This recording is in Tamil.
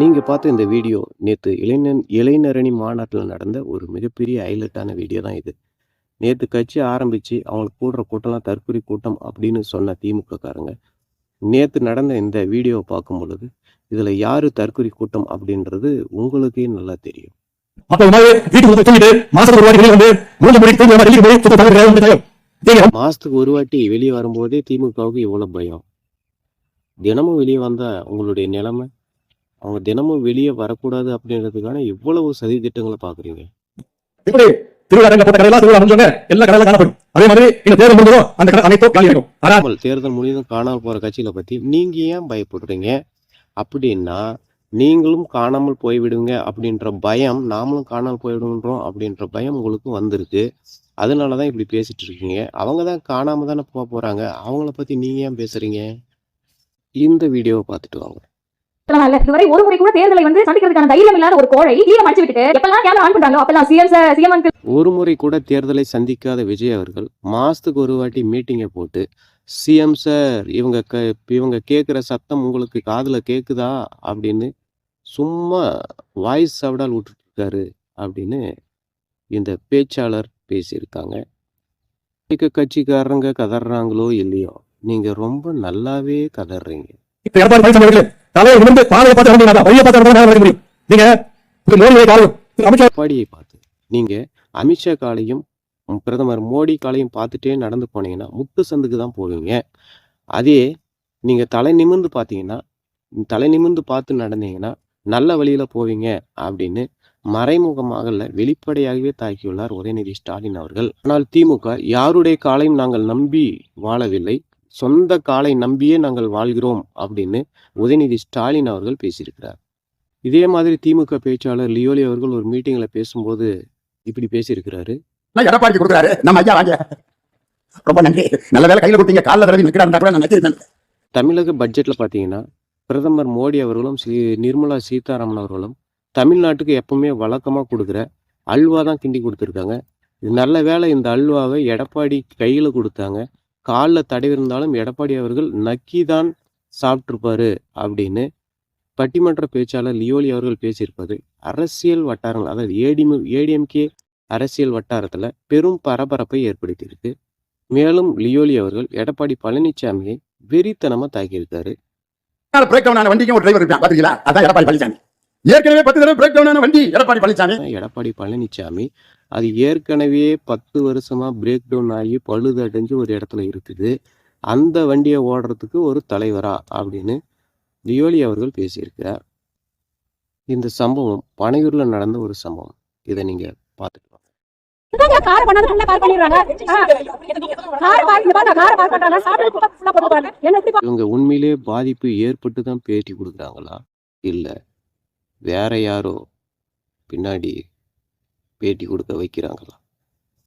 நீங்க பார்த்த இந்த வீடியோ நேத்து இளைஞன் இளைஞரணி மாநாட்டில் நடந்த ஒரு மிகப்பெரிய ஹைலைட்டான வீடியோ தான் இது. நேத்து கட்சி ஆரம்பிச்சு அவங்களுக்கு கூடுற கூட்டம்லாம் தற்குறி கூட்டம் அப்படின்னு சொன்ன திமுககாரங்க, நேத்து நடந்த இந்த வீடியோவ பார்க்கும் பொழுது, இதுல யாரு தற்குறி கூட்டம் அப்படின்றது உங்களுக்கே நல்லா தெரியும். மாசத்துக்கு ஒரு வாட்டி வெளிய வரும்போதே திமுகவுக்கு இவ்வளவு பயம். தினமும் வெளிய வந்தா உங்களுடைய நிலைமை? அவங்க தினமும் வெளிய வரக்கூடாது அப்படின்றதுக்கான எவ்வளவு சதி திட்டங்கள பார்க்குறீங்க? எப்படி திருவிழாங்க போட்ட கடையெல்லாம் திருவிழா எல்லா கடையெல்லாம் காணப்படும் அதே மாதிரி இந்த தேர்தல் முடிஞ்சதும் அந்த கடை அனைத்தும் காலி ஆகும் தேர்தல் முடிந்தும் காணாமல் போற கட்சிகளை பத்தி நீங்க ஏன் பயப்படுறீங்க? அப்படின்னா நீங்களும் காணாமல் போய்விடுவீங்க அப்படின்ற பயம், நாமளும் காணாமல் போய்விடுன்றோம் அப்படின்ற பயம் உங்களுக்கு வந்திருக்கு. அதனால தான் இப்படி பேசிட்டு இருக்கீங்க. அவங்க தான் காணாம தானே போ போறாங்க. அவங்கள பத்தி நீங்க ஏன் பேசுறீங்க? இந்த வீடியோவ பார்த்துட்டு வாங்க. இல்ல இதுவரை ஒரு முறை கூட தேர்தலை வந்து சந்திக்கிறதுக்கான தைரியம் இல்லாத ஒரு கோழை கீழே மடிச்சு விட்டுட்டு எப்பெல்லாம் கேமரா ஆன் பண்றாங்களோ அப்பெல்லாம் சிஎம் சிஎம் அங்கிள் ஒரு முறை கூட தேர்தலை சந்திக்காத விஜய் அவர்கள் மாசத்துக்கு ஒரு வாட்டி மீட்டிங்கை போட்டு சிஎம் சார் இவங்க க இவங்க கேட்குற சத்தம் உங்களுக்கு காதுல கேக்குதா? அப்படின்னு சும்மா வாய்ஸ் சவடால் விட்டுட்டு இருக்காரு அப்படின்னு இந்த பேச்சாளர் பேசியிருக்காங்க. இக்க கட்சிக்காரங்க கதறாங்களோ இல்லையோ நீங்க ரொம்ப நல்லாவே கதறீங்க. தலையை நிமிர்ந்து பாதையை பார்த்து வந்தீங்கன்னா வழியை பார்த்து வந்தா நடக்க முடியும்? நீங்க மோடியை காலம். அமித்ஷா எடப்பாடியை பார்த்து. நீங்க அமித்ஷா காலையும் பிரதமர் மோடி காலையும் பார்த்துட்டே நடந்து போனீங்கன்னா முட்டு சந்துக்கு தான் போவீங்க. அதே நீங்க தலை நிமிர்ந்து பார்த்தீங்கன்னா தலை நிமிர்ந்து பார்த்து நடந்தீங்கன்னா நல்ல வழியில போவீங்க அப்படின்னு மறைமுகமாக வெளிப்படையாகவே தாக்கியுள்ளார் உதயநிதி ஸ்டாலின் அவர்கள். ஆனால் திமுக யாருடைய காலையும் நாங்கள் நம்பி வாழவில்லை. சொந்த காலை நம்பியே நாங்கள் வாழ்கிறோம் அப்படின்னு உதயநிதி ஸ்டாலின் அவர்கள் பேசியிருக்கிறார். இதே மாதிரி திமுக பேச்சாளர் லியோலி அவர்கள் ஒரு மீட்டிங்ல பேசும்போது இப்படி பேசியிருக்கிறாரு. எடப்பாடி கொடுக்குறாரு. நம்ம ஐயா வாங்க. ரொம்ப நன்றி. நல்ல வேலை கையில கொடுத்தீங்க. காலைல தடவி நிற்கிறாருந்தா கூட நான் நச்சிருந்தேன் தமிழக பட்ஜெட்ல பார்த்தீங்கன்னா பிரதமர் மோடி அவர்களும் சி நிர்மலா சீதாராமன் அவர்களும் தமிழ்நாட்டுக்கு எப்பவுமே வழக்கமாக கொடுக்குற அல்வா தான் கிண்டி கொடுத்துருக்காங்க. நல்ல வேளை இந்த அல்வாவை எடப்பாடி கையில் கொடுத்தாங்க. காலில் தடவிருந்தாலும் எடப்பாடி அவர்கள் நக்கி தான் சாப்பிட்ருப்பாரு அப்படின்னு பட்டிமன்ற பேச்சாளர் லியோலி அவர்கள் பேசியிருப்பது அரசியல் வட்டாரங்கள் அதாவது ஏடிஎம் ஏடிஎம்கே அரசியல் வட்டாரத்தில் பெரும் பரபரப்பை ஏற்படுத்தியிருக்கு. மேலும் லியோலி அவர்கள் எடப்பாடி பழனிசாமியை வெறித்தனமா தாக்கியிருக்காரு. ஒரு டிரைவர் பாத்தீங்களா? அதான் எடப்பாடி பழனிசாமி ஏற்கனவே பத்து தடவை பிரேக் டவுன் ஆன வண்டி எடப்பாடி பழனிசாமி எடப்பாடி பழனிசாமி அது ஏற்கனவே பத்து வருஷமா பிரேக் டவுன் ஆகி பழுதடைஞ்சு ஒரு இடத்துல இருக்குது. அந்த வண்டியை ஓடுறதுக்கு ஒரு தலைவரா அப்படின்னு லியோலி அவர்கள் பேசியிருக்கிறார். இந்த சம்பவம் பனையூர்ல நடந்த ஒரு சம்பவம். இதை நீங்க பார்த்துட்டு வாங்க. கார் பண்ணாத ஃபுல்லா கார் பண்ணிடுறாங்க. கார் பார்க் இந்த பாருங்க கார் பார்க் பண்றாங்க. சாப்பிட்டு ஃபுல்லா போட்டு பாருங்க என்ன எப்படி இவங்க உண்மையிலே பாதிப்பு ஏற்பட்டு தான் பேட்டி கொடுக்குறாங்களா? இல்ல வேற யாரோ பின்னாடி பேட்டி கொடுக்க வைக்கிறாங்களா?